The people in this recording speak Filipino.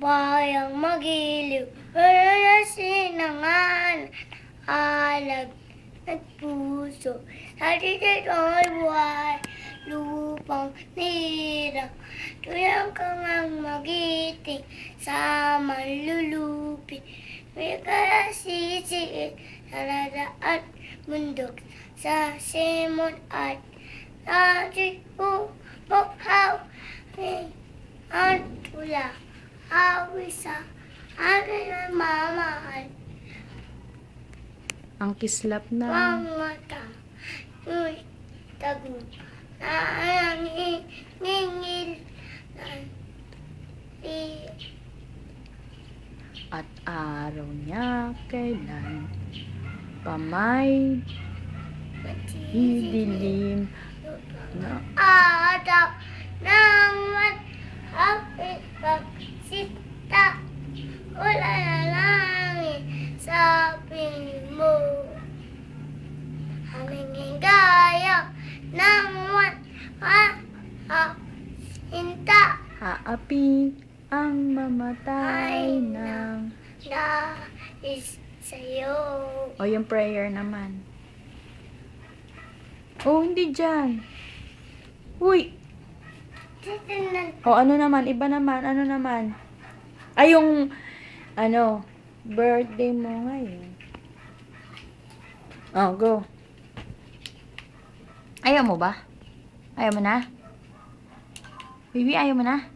bayang magiliw, wala na sinangan, alag at puso. Dito ay buhay, lupang nirang, tuyang kang ang magiting, sa manlulupi. May karasisiin, sa at mundok, sa simon at Lagi awi sa akin na mamahal, Ang kislap na. pangmata, uy, tago, na ang ngingil, At araw niya kailan pamay idilim na Ataw ng matapit pagsita, wala na langit sa mo. Aming gaya ng wan, ha, hinta, haapi ang mamatay ng na is sa'yo. o yung prayer naman. Oh, hindi dyan. Uy! O ano naman, iba naman, ano naman. Ay, yung, ano, birthday mo ngayon. Oh, go. Ayaw mo ba? Ayaw mo na? Baby, ayaw mo na?